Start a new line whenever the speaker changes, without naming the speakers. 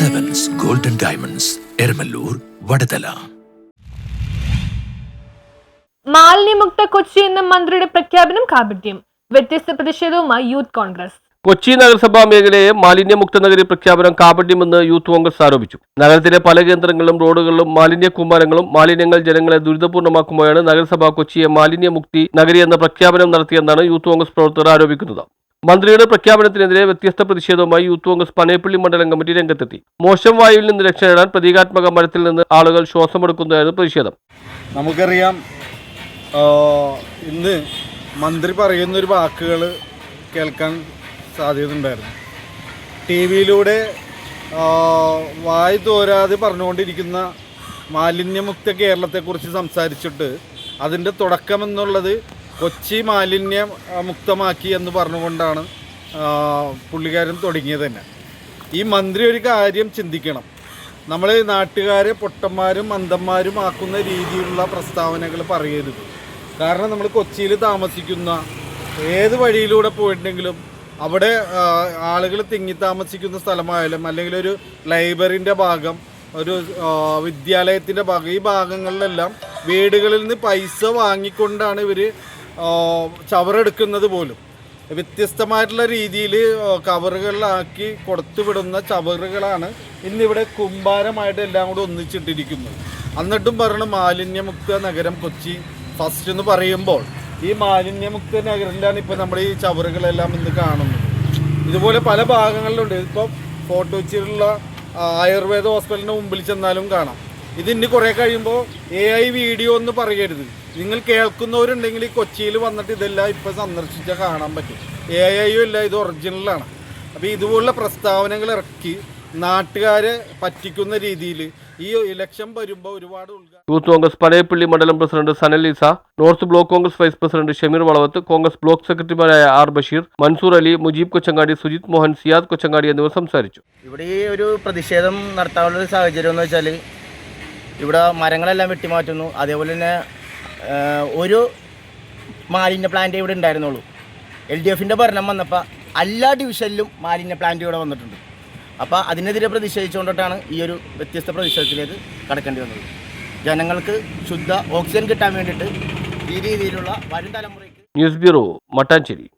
Diamonds Eramalloor Vadathala
മാലിന്യമുക്ത കൊച്ചി എന്ന മന്ത്രിയുടെ പ്രഖ്യാപനം കാപട്യം. വ്യത്യസ്ത പ്രതിഷേധവുമായി യൂത്ത് കോൺഗ്രസ്.
കൊച്ചി നഗരസഭാ മേഖലയെ മാലിന്യമുക്ത നഗരി പ്രഖ്യാപനം കാപട്യമെന്ന് യൂത്ത് കോൺഗ്രസ് ആരോപിച്ചു. നഗരത്തിലെ പല കേന്ദ്രങ്ങളിലും റോഡുകളിലും മാലിന്യ കൂമ്പാരങ്ങളും മാലിന്യങ്ങൾ ജനങ്ങളെ ദുരിതപൂർണമാക്കുമ്പോഴാണ് നഗരസഭ കൊച്ചിയെ മാലിന്യമുക്തി നഗരി എന്ന പ്രഖ്യാപനം നടത്തിയെന്നാണ് യൂത്ത് കോൺഗ്രസ് പ്രവർത്തകർ ആരോപിക്കുന്നത്. മന്ത്രിയുടെ പ്രഖ്യാപനത്തിനെതിരെ വ്യത്യസ്ത പ്രതിഷേധവുമായി യൂത്ത് കോൺഗ്രസ് പനയപ്പള്ളി മണ്ഡലം കമ്മിറ്റി രംഗത്തെത്തി. മോശം വായുവിൽ നിന്ന് രക്ഷ നേടാൻ പ്രതീകാത്മക മരത്തിൽ നിന്ന് ആളുകൾ ശ്വാസമെടുക്കുന്നതായിരുന്നു പ്രതിഷേധം.
നമുക്കറിയാം ഇന്ന് മന്ത്രി പറയുന്ന ഒരു വാക്കുകൾ കേൾക്കാൻ സാധ്യതയുണ്ടായിരുന്നു. ടി വിയിലൂടെ വായു തോരാതെ പറഞ്ഞുകൊണ്ടിരിക്കുന്ന മാലിന്യമുക്ത കേരളത്തെക്കുറിച്ച് സംസാരിച്ചിട്ട് അതിന്റെ തുടക്കമെന്നുള്ളത് കൊച്ചി മാലിന്യ മുക്തമാക്കി എന്ന് പറഞ്ഞുകൊണ്ടാണ് പുള്ളിക്കാരൻ തുടങ്ങിയത് തന്നെ. ഈ മന്ത്രി ഒരു കാര്യം ചിന്തിക്കണം. നമ്മൾ നാട്ടുകാരെ പൊട്ടന്മാരും മന്ദന്മാരും ആക്കുന്ന രീതിയിലുള്ള പ്രസ്താവനകൾ പറയരുത്. കാരണം നമ്മൾ കൊച്ചിയിൽ താമസിക്കുന്ന ഏത് വഴിയിലൂടെ പോയിട്ടുണ്ടെങ്കിലും അവിടെ ആളുകൾ തിങ്ങി താമസിക്കുന്ന സ്ഥലമായാലും അല്ലെങ്കിൽ ഒരു ലൈബ്രറിന്റെ ഭാഗം ഒരു വിദ്യാലയത്തിന്റെ ഭാഗം ഈ ഭാഗങ്ങളിലെല്ലാം വീടുകളിൽ നിന്ന് പൈസ വാങ്ങിക്കൊണ്ടാണ് ഇവർ ചവറെടുക്കുന്നത് പോലും. വ്യത്യസ്തമായിട്ടുള്ള രീതിയിൽ കവറുകളിലാക്കി കൊടുത്തു വിടുന്ന ചവറുകളാണ് ഇന്നിവിടെ കുമ്പാരമായിട്ട് എല്ലാം കൂടെ ഒന്നിച്ചിട്ടിരിക്കുന്നത്. എന്നിട്ടും പറയണ മാലിന്യമുക്ത നഗരം കൊച്ചി ഫസ്റ്റ് എന്ന് പറയുമ്പോൾ ഈ മാലിന്യമുക്ത നഗരത്തിലാണ് ഇപ്പോൾ നമ്മൾ ഈ ചവറുകളെല്ലാം ഇന്ന് കാണുന്നത്. ഇതുപോലെ പല ഭാഗങ്ങളിലുണ്ട്. ഇപ്പോൾ ഫോർട്ട് കൊച്ചിയിലുള്ള ആയുർവേദ ഹോസ്പിറ്റലിന് മുമ്പിൽ ചെന്നാലും കാണാം. ഇത് കുറേ കഴിയുമ്പോൾ എ ഐ വീഡിയോ എന്ന് പറയരുത്. നിങ്ങൾ കേൾക്കുന്നവരുണ്ടെങ്കിൽ ഈ കൊച്ചിയിൽ വന്നിട്ട് ഇതെല്ലാം ഇപ്പോൾ സന്ദർശിച്ചാൽ കാണാൻ പറ്റും. എ ഐയും ഇല്ല ഇത് ഒറിജിനലാണ് അപ്പോൾ ഇതുപോലുള്ള പ്രസ്താവനകൾ ഇറക്കി നാട്ടുകാരെ പറ്റിക്കുന്ന രീതിയിൽ ഈ ഇലക്ഷൻ വരുമ്പോൾ ഒരുപാട്
യൂത്ത് കോൺഗ്രസ് പനയപ്പള്ളി മണ്ഡലം president സനലിസ north block Congress vice president Shameer Valavath Congress block സെക്രട്ടറിമാരായ ആർ ബഷീർ മൻസൂർ അലി മുജീബ് കൊച്ചങ്ങാടി സുജിത് മോഹൻ സിയാദ് കൊച്ചങ്ങാടി എന്നിവർ സംസാരിച്ചു.
ഇവിടെ ഈ ഒരു പ്രതിഷേധം നടത്താനുള്ള ഒരു സാഹചര്യം എന്ന് വെച്ചാൽ ഇവിടെ മരങ്ങളെല്ലാം വെട്ടിമാറ്റുന്നു. അതേപോലെ തന്നെ ഒരു മാലിന്യ പ്ലാന്റ് ഇവിടെ ഉണ്ടായിരുന്നുള്ളൂ. എൽ ഡി എഫിന്റെ ഭരണം വന്നപ്പോൾ എല്ലാ ഡിവിഷനിലും മാലിന്യ പ്ലാന്റ് ഇവിടെ വന്നിട്ടുണ്ട്. അപ്പോൾ അതിനെതിരെ പ്രതിഷേധിച്ചുകൊണ്ടിട്ടാണ് ഈ ഒരു വ്യത്യസ്ത പ്രതിഷേധത്തിലേക്ക് കടക്കേണ്ടി വന്നത്. ജനങ്ങൾക്ക് ശുദ്ധ ഓക്സിജൻ കിട്ടാൻ വേണ്ടിയിട്ട് ഈ രീതിയിലുള്ള വരും തലമുറയ്ക്ക്
ന്യൂസ് ബ്യൂറോ മട്ടാഞ്ചേരി.